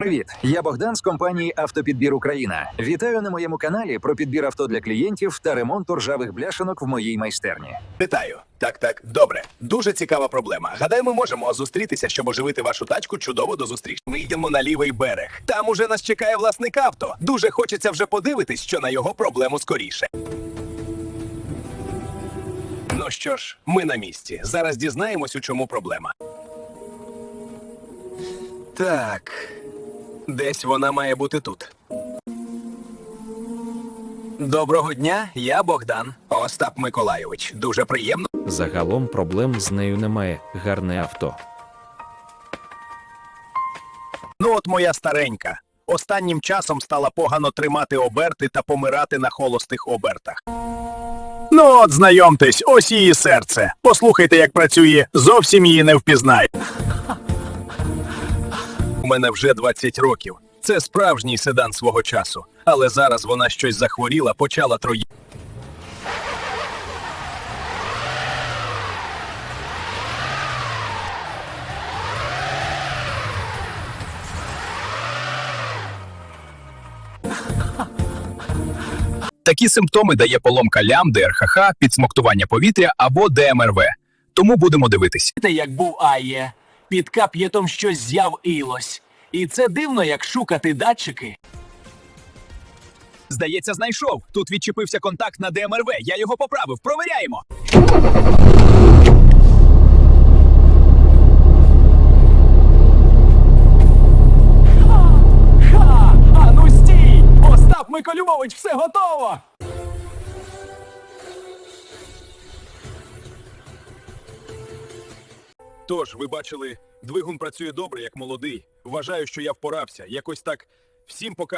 Привіт, я Богдан з компанії Автопідбір Україна. Вітаю на моєму каналі про підбір авто для клієнтів та ремонт ржавих бляшанок в моїй майстерні. Вітаю. Так, так, добре. Дуже цікава проблема. Гадаю, ми можемо зустрітися, щоб оживити вашу тачку чудово до зустрічі. Ми йдемо на лівий берег. Там уже нас чекає власник авто. Дуже хочеться вже подивитись, що на його проблему скоріше. Ну що ж, ми на місці. Зараз дізнаємось, у чому проблема. Так. Десь вона має бути тут. Доброго дня, я Богдан. Остап Миколайович. Дуже приємно. Загалом проблем з нею немає. Гарне авто. Ну, от моя старенька. Останнім часом стала погано тримати оберти та помирати на холостих обертах. Ну, от знайомтесь, ось її серце. Послухайте, як працює, зовсім її не впізнає. Мене вже 20 років. Це справжній седан свого часу. Але зараз вона щось захворіла, почала трої. Такі симптоми дає поломка лям, ДРХХ, підсмоктування повітря або ДМРВ. Тому будемо дивитись. Як був Ає, під кап'єтом щось з'явилось. І це дивно, як шукати датчики. Здається, знайшов. Тут відчепився контакт на ДМРВ. Я його поправив. Провіряємо. Ха! А ну стій! Остап Миколювович, все готово! Тож, ви бачили, двигун працює добре, як молодий. Вважаю, що я впорався. Якось так всім пока.